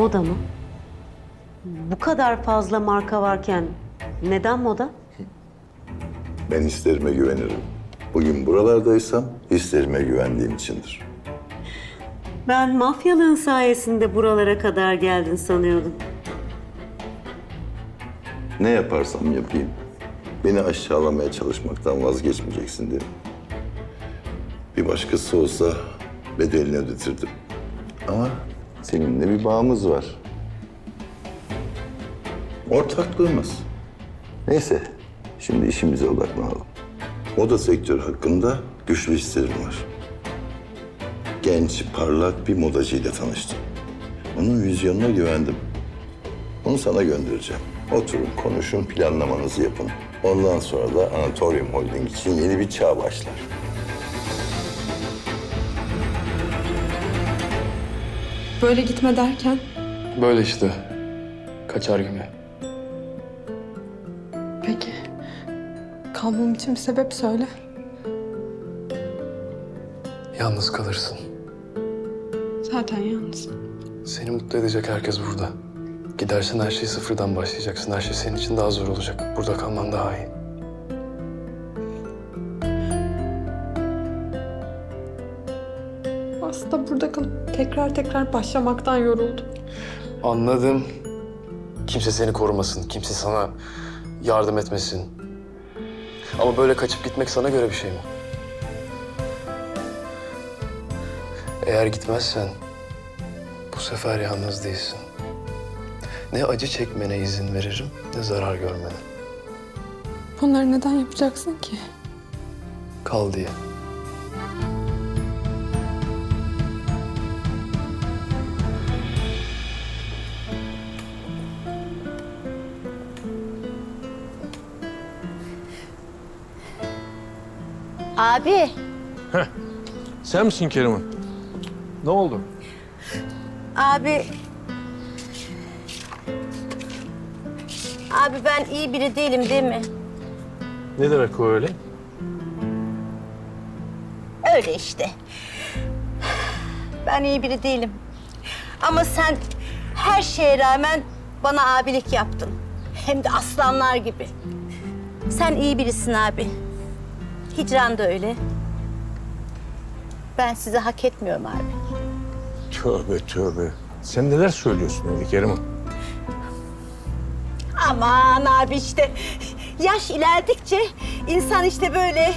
Moda mı? Bu kadar fazla marka varken neden moda? Ben hislerime güvenirim. Bugün buralardaysam hislerime güvendiğim içindir. Ben mafyalığın sayesinde buralara kadar geldin sanıyordum. Ne yaparsam yapayım, beni aşağılamaya çalışmaktan vazgeçmeyeceksin dedim. Bir başkası olsa bedelini ödetirdim. Ama seninle bir bağımız var. Ortaklığımız. Neyse, şimdi işimize odaklanalım. Moda sektörü hakkında güçlü hislerim var. Genç, parlak bir modacıyla tanıştım. Onun vizyonuna güvendim. Onu sana göndereceğim. Oturun, konuşun, planlamanızı yapın. Ondan sonra da Anatorium Holding için yeni bir çağ başlar. Böyle gitme derken Böyle işte. Kaçar gibi. peki kalmam için bir sebep söyle. Yalnız kalırsın. Zaten yalnız. Seni mutlu edecek herkes burada. Gidersen her şey sıfırdan başlayacaksın. Her şey senin için daha zor olacak. Burada kalman daha iyi. Aslında burada kalıp tekrar tekrar başlamaktan yoruldum. Anladım. Kimse seni korumasın. Kimse sana yardım etmesin. Ama böyle kaçıp gitmek sana göre bir şey mi? Eğer gitmezsen bu sefer yalnız değilsin. Ne acı çekmene izin veririm ne zarar görmene. Bunları neden yapacaksın ki? Kal diye. Abi, Sen misin Kerim'in? Ne oldu? abi... Abi ben iyi biri değilim değil mi? Ne demek o öyle? Öyle işte. Ben iyi biri değilim. Ama sen her şeye rağmen bana abilik yaptın. Hem de aslanlar gibi. Sen iyi birisin abi. Hicran da öyle. Ben sizi hak etmiyorum abi. Tövbe tövbe. Sen neler söylüyorsun öyle Kerim'in? Aman abi işte yaş ilerledikçe insan işte böyle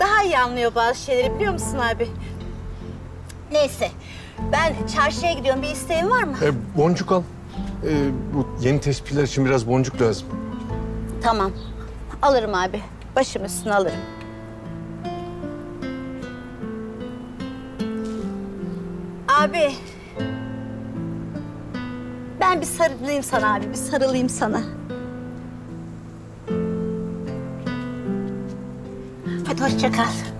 daha iyi anlıyor bazı şeyleri biliyor musun abi? Neyse ben çarşıya gidiyorum bir isteğin var mı? E, boncuk al. E, bu yeni tespihler için biraz boncuk lazım. Tamam alırım abi başım üstüne alırım. Abi ben bir sarılayım sana abi bir sarılayım sana. Hadi hoşça kal.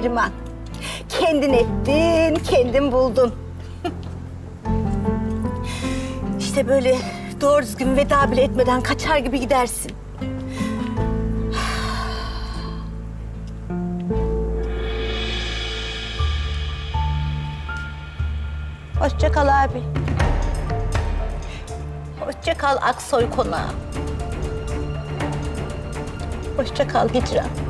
Keriman, kendin ettin, kendin buldun. işte böyle doğru düzgün veda bile etmeden kaçar gibi gidersin. Hoşça kal abi. Hoşça kal Aksoy konağı. Hoşça kal Hicran.